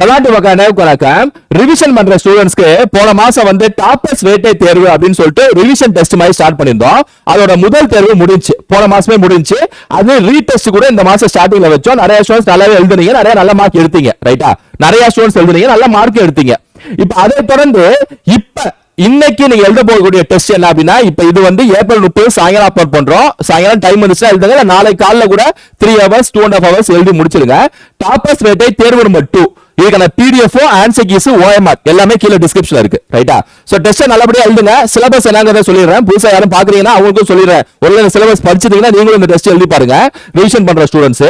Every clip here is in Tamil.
விளையாட்டு வகையான ரிவிஷன் பண்ற ஸ்டூடெண்ட்ஸ்க்கு போன மாசம் வந்து டாப்பர்ஸ் வேட்டை தேர்வு அப்படின்னு சொல்லிட்டு ரிவிஷன் டெஸ்ட் மாதிரி ஸ்டார்ட் பண்ணியிருந்தோம். அதோட முதல் தேர்வு முடிஞ்சு போன மாசமே முடிஞ்சு அது ரீடெஸ்ட் கூட இந்த மாசம் ஸ்டார்டிங்ல வச்சோம். நிறைய ஸ்டூடெண்ட்ஸ் நல்லாவே எழுதுனீங்க நிறைய நல்ல மார்க் எடுத்தீங்க ரைட்டா நிறைய ஸ்டூடெண்ட்ஸ் எழுதுனீங்க நல்ல மார்க் எடுத்தீங்க. இப்ப அதை தொடர்ந்து இப்ப இன்னைக்கு நீங்க எழுத போகக்கூடிய டெஸ்ட் என்ன அப்படின்னா இப்ப இது வந்து ஏப்ரல் முப்பது சாயங்காலம் அப்லோட் பண்றோம். சாயங்காலம் டைம் இருந்துச்சுன்னா எழுதுங்க. நாளை காலைல கூட three hours two and half hours எழுதி முடிச்சிருங்க. டாப்பர்ஸ் ரேட்டை தேர்வு நம்பர் டூ இதுக்கான பிடிஎஃப் ஆன்சர் கீஸ் ஓஎம்ஆர் எல்லாமே கீழே டிஸ்கிரிப்ஷன்ல இருக்கு. ரைட்டா சோ டெஸ்ட் நல்லபடியா எழுதுங்க. சிலபஸ் என்னங்கறத சொல்லிடுறேன். புதுசா யாரும் பாக்குறீங்கன்னா அவங்களுக்கும் சொல்லிடுறேன். ஒருவேளை சிலபஸ் படிச்சிட்டீங்கன்னா நீங்களும் இந்த டெஸ்ட் எழுதி பாருங்க. ரிவிஷன் பண்ற students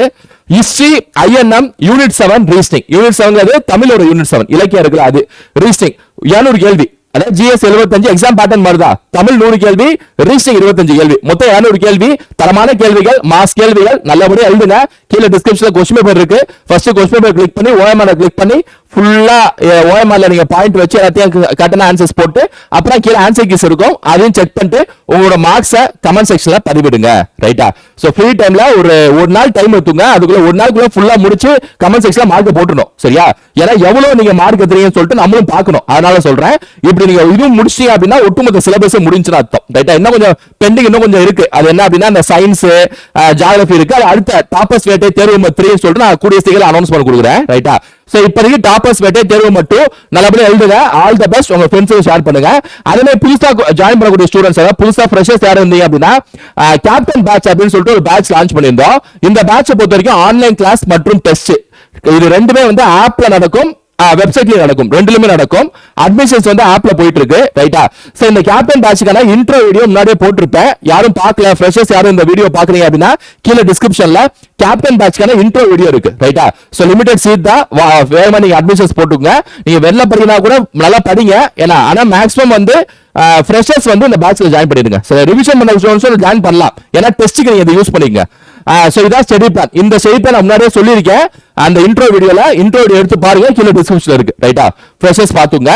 history INM unit seven reasoning unit seven தமிழோட யூனிட் செவன் இலக்கியம் இருக்குல்ல அது. ரீசனிங் இருநூறு கேள்வி. அதாவது ஜிஎஸ் 75 எக்ஸாம் பேட்டர்ன் மாதிரி தமிழ் நூறு கேள்வி ரீசனிங் 25 கேள்வி. மொத்தம் 200 கேள்வி தரமான கேள்விகள் மாஸ் கேள்விகள் நல்லபடியா எழுதுங்க. கீழே டிஸ்கிரிப்ஷன்ல கொஸ்டின் பேப்பர் இருக்கு. ஃபர்ஸ்ட் கொஸ்டின் பேப்பர் கிளிக் பண்ணி ஓஎம்ஆர் கிளிக் பண்ணி ஃபுல்லாக ஓஎம்ஆரில் நீங்கள் பாயிண்ட் வச்சு எல்லாத்தையும் கட்டண ஆன்சர்ஸ் போட்டு அப்புறம் கீழே ஆன்சர் கீஸ் இருக்கும். அதையும் செக் பண்ணிட்டு உங்களோட மார்க்ஸை கமெண்ட் செக்ஷனில் பதிவிடுங்க. ரைட்டா ஸோ ஃப்ரீ டைமில் ஒரு ஒரு நாள் டைம் எடுத்துங்க அதுக்குள்ளே ஒரு நாளுக்குள்ளே ஃபுல்லாக முடிச்சு கமெண்ட் செக்ஷனில் மார்க் போட்டுடணும். சரியா? ஏன்னா எவ்வளோ நீங்கள் மார்க் எடுத்துறீங்கன்னு சொல்லிட்டு நம்மளும் பார்க்கணும். அதனால சொல்கிறேன் இப்படி நீங்கள் இதுவும் முடிச்சிட்டீங்க அப்படின்னா ஒட்டுமொத்த சிலபஸே முடிஞ்சுன்னு அர்த்தம். ரைட்டா இன்னும் கொஞ்சம் பெண்டிங் இன்னும் கொஞ்சம் இருக்கு. அது என்ன அப்படின்னா இந்த சயின்ஸு ஜாகிரபி இருக்கு. அது அடுத்த டாப்பஸ் வேட்டை தேர்வு நம்பர் த்ரீ சொல்லிட்டு நான் கூடிய சீக்கிரம் அனௌன்ஸ் பண்ண கொடுக்குறேன். ரைட்டா ஸோ இப்போதைக்கு டாப்பர்ஸ் வெட்டே தேர்வு மட்டும் நல்லபடியாக எழுதுங்க. ஆல் த பெஸ்ட் உங்க ஃப்ரெண்ட்ஸுக்கு ஷேர் பண்ணுங்க. அதே மாதிரி புதுசாக ஜாயின் பண்ணக்கூடிய ஸ்டூடெண்ட்ஸ் அதாவது புதுசாக ஃப்ரெஷர்ஸ் யாரும் இருந்தீங்க அப்படின்னா கேப்டன் பேட்ச் அப்படின்னு சொல்லிட்டு ஒரு பேட்ச் லான்ச் பண்ணியிருந்தோம். இந்த பேட்சை பொறுத்த வரைக்கும் ஆன்லைன் கிளாஸ் மற்றும் டெஸ்ட் இது ரெண்டுமே வந்து ஆப்ல நடக்கும். வெப்சைட்லயும் நடக்கும். ரெண்டுலயுமே நடக்கும். அட்மிஷன்ஸ் வந்து ஆப்ல போயிட்டு இருக்கு ரைட்டா சோ இந்த கேப்டன் பேட்சுக்கான இன்ட்ரோ வீடியோ முன்னாடியே போட்டிருப்பேன். யாரும் பார்க்கல ஃப்ரெஷர்ஸ் யாரும் இந்த வீடியோ பாக்குறீங்க அப்படின்னா கீழே டிஸ்கிரிப்ஷன்ல கேப்டன் பேட்ச்க்கான இன்ட்ரோ வீடியோ இருக்கு. ரைட்டா சோ லிமிடெட் சீட் தான். வேகமா நீங்க அட்மிஷன்ஸ் போட்டுங்க நீங்க வெளில படிக்கனா கூட நல்லா படிங்க. ஏன்னா ஆனா மேக்ஸிமம் வந்து ஃப்ரெஷர்ஸ் வந்து இந்த பேட்ச்ல ஜாயின் பண்ணிடுங்க. சரி ரிவிஷன் பண்ண ஸ்டூடெண்ட்ஸ் ஜாயின் பண்ணலாம். ஏன்னா டெஸ்ட்டுக்கு நீங்க இதை யூஸ் பண்ணிக்கங்க. ஸோ இதான் ஸ்டடி பிளான் இந்த ஸ்டடி பிளான் முன்னாடியே சொல்லியிருக்கேன். அந்த இன்ட்ரோ வீடியோல இன்ட்ரோ வீடியோ எடுத்து பாருங்க கீழே டிஸ்கிரிப்ஷன்ல இருக்கு. ரைட்டா ஃப்ரெஷர்ஸ் பார்த்துங்க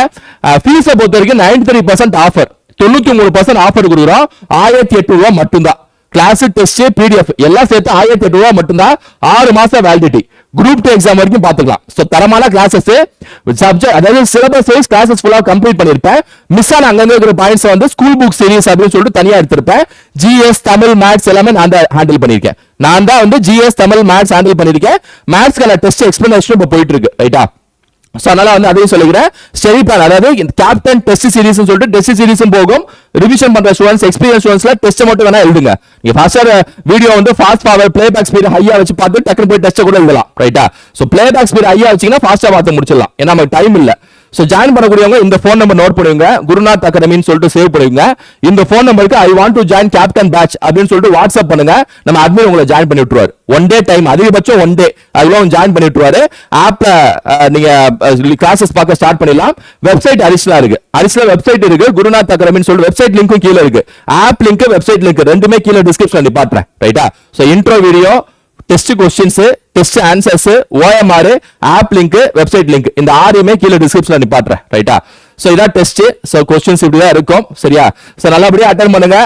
ஃபீஸை பொறுத்த வரைக்கும் நைன்டி த்ரீ பர்சன்ட் ஆஃபர் தொண்ணூத்தி மூணு பர்சன்ட் ஆஃபர் கொடுக்குறோம். ஆயிரத்தி எட்டு ரூபா மட்டும்தான். கிளாஸ் டெஸ்ட் பிடிஎஃப் எல்லாம் சேர்த்து ஆயிரத்தி எட்டு ரூபா மட்டும்தான் ஆறு மாசம் வேலிடிட்டி குரூப் டூ எக்ஸாம் வரைக்கும் பாத்துக்கலாம் சோ தரமான கிளாஸஸ் சப்ஜெக்ட் அதாவது சிலபஸ் வைஸ் கிளாஸஸ் ஃபுல்லா கம்ப்ளீட் பண்ணிருப்பேன் மிஸ் ஆன அங்கங்க இருக்கிற பாயிண்ட்ஸ் வந்து ஸ்கூல் புக் சீரிஸ் அப்படின்னு சொல்லிட்டு தனியா எடுத்திருப்பேன். ஜிஎஸ் தமிழ் மேத்ஸ் எல்லாமே நான் தான் ஹேண்டில் பண்ணிருக்கேன் நான் தான் வந்து ஜிஎஸ் தமிழ் மேத்ஸ் ஹேண்டில் பண்ணிருக்கேன் மேத்ஸ்க்கான டெஸ்ட் எக்ஸ்பிளனேஷன் இப்போ போயிட்டு இருக்கு. ரைட்டா ஸோ அதனால வந்து அதையும் சொல்லிக்கிறேன். ஸ்டடி பிளான் அதாவது கேப்டன் டெஸ்ட் சீரிஸ் சொல்லிட்டு டெஸ்ட் சீரிஸும் போகும். ரிவிஷன் பண்ற ஸ்டூடெண்ட்ஸ் எக்ஸ்பீரியன்ஸ் ஸ்டூடெண்ட்ஸ்ல டெஸ்ட் மட்டும் வேணா எழுதுங்க. நீங்க ஃபாஸ்டர் வீடியோ வந்து fast forward play back speed ஹையா வச்சு பார்த்து டக்குனு போய் டெஸ்ட் கூட எழுதலாம். ரைட்டா ஸோ ப்ளே பேக் ஸ்பீட் ஹையா வச்சீங்கன்னா ஃபாஸ்டா பார்த்து முடிச்சிடலாம். ஏன்னா நமக்கு டைம் இல்லை. ஸோ ஜாயின் பண்ணக்கூடியவங்க இந்த ஃபோன் நம்பர் நோட் பண்ணுவீங்க குருநாத் அகாடமின்னு சொல்லிட்டு சேவ் பண்ணுவீங்க இந்த ஃபோன் நம்பருக்கு I want to join captain batch அப்படின்னு சொல்லிட்டு வாட்ஸ்அப் பண்ணுங்க. நம்ம அட்மின் உங்களை ஜாயின் பண்ணி விட்டுருவார். ஒன் டே டைம் அதிகபட்சம் ஒன் டே அதுல ஜாயின் பண்ணி விட்டுருவாரு. ஆப்ல நீங்க கிளாஸஸ் பார்க்க ஸ்டார்ட் பண்ணிடலாம். வெப்சைட் அடிஷனலா இருக்கு. அடிஷனல் வெப்சைட் இருக்கு. குருநாத் அகாடமின்னு சொல்லிட்டு வெப்சைட் லிங்க்கும் கீழே இருக்கு. ஆப் லிங்க் வெப்சைட் லிங்க் ரெண்டுமே கீழே டிஸ்கிரிப்ஷன் நிப்பாட்டுறேன் ரைட்டா so intro video test questions test answers OMR app link website link இந்த ஆறையுமே கீழே டிஸ்கிரிப்ஷன்ல நிப்பாட்டுறேன் ரைட்டா ஸோ இதான் டெஸ்ட் ஸோ கொஸ்டின்ஸ் இப்படி தான் இருக்கும். சரியா? ஸோ நல்லபடியாக அட்டன் பண்ணுங்க.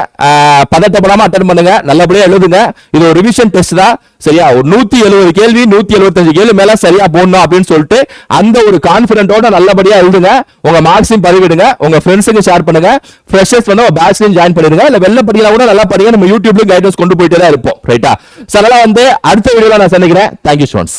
பதட்டப்படாமல் அட்டன் பண்ணுங்க. நல்லபடியாக எழுதுங்க. இது ஒரு ரிவிஷன் டெஸ்ட் தான். சரியா? ஒரு நூத்தி எழுபது கேள்வி நூத்தி எழுபத்தஞ்சு கேள்வி மேல சரியா போடணும் அப்படின்னு சொல்லிட்டு அந்த ஒரு கான்பிடென்ட்டோட நல்லபடியா எழுதுங்க. உங்க மார்க்ஸையும் பதிவிடுங்க. உங்க ஃப்ரெண்ட்ஸுக்கு ஷேர் பண்ணுங்க. ஃப்ரெஷர்ஸ் வந்து பேட்ச்லையும் ஜாயின் பண்ணிடுங்க. இல்ல வெளில படிக்கலாம் கூட நல்லா படிங்க நம்ம யூடியூப்லயும் கைடன்ஸ் கொண்டு போயிட்டே தான் இருப்போம். ரைட்டா சோ அதனால வந்து அடுத்த வீடியோல நான் சந்திக்கிறேன். Thank you students